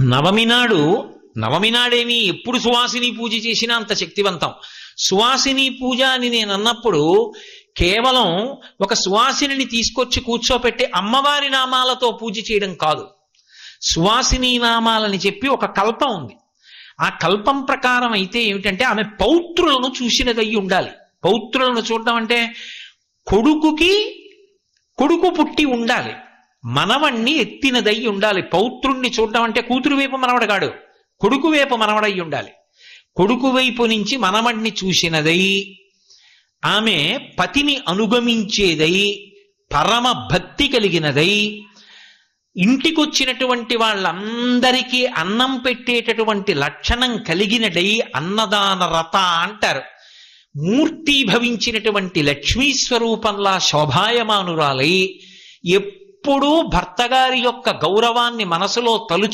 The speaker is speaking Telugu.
నవమి నాడు నవమి నాడేమి ఎప్పుడు సువాసిని పూజ చేసినా అంత శక్తివంతం. సువాసిని పూజ అని నేను అన్నప్పుడు కేవలం ఒక సువాసిని తీసుకొచ్చి కూర్చోపెట్టి అమ్మవారి నామాలతో పూజ చేయడం కాదు. సువాసిని నామాలని చెప్పి ఒక కల్పం ఉంది. ఆ కల్పం ప్రకారం అయితే ఏమిటంటే ఆమె పౌత్రులను చూసినదయ్యి ఉండాలి. పౌత్రులను చూడడం అంటే కొడుకుకి కొడుకు పుట్టి ఉండాలి. మనవణ్ణి ఎత్తినదై ఉండాలి. పౌత్రుణ్ణి చూడడం అంటే కూతురు వైపు మనవడు కాడు. కొడుకు వైపు మనవడై ఉండాలి. కొడుకు వైపు నుంచి మనవణ్ణి చూసినదై ఆమె పతిని అనుగమించేదై పరమ భక్తి కలిగినదై ఇంటికొచ్చినటువంటి వాళ్ళందరికీ అన్నం పెట్టేటటువంటి లక్షణం కలిగినడై అన్నదాన రథ అంటారు. మూర్తీభవించినటువంటి లక్ష్మీ స్వరూపంలా శోభాయమానురాలై ఎప్పుడూ భర్త గారి యొక్క గౌరవాన్ని మనసులో తలుచు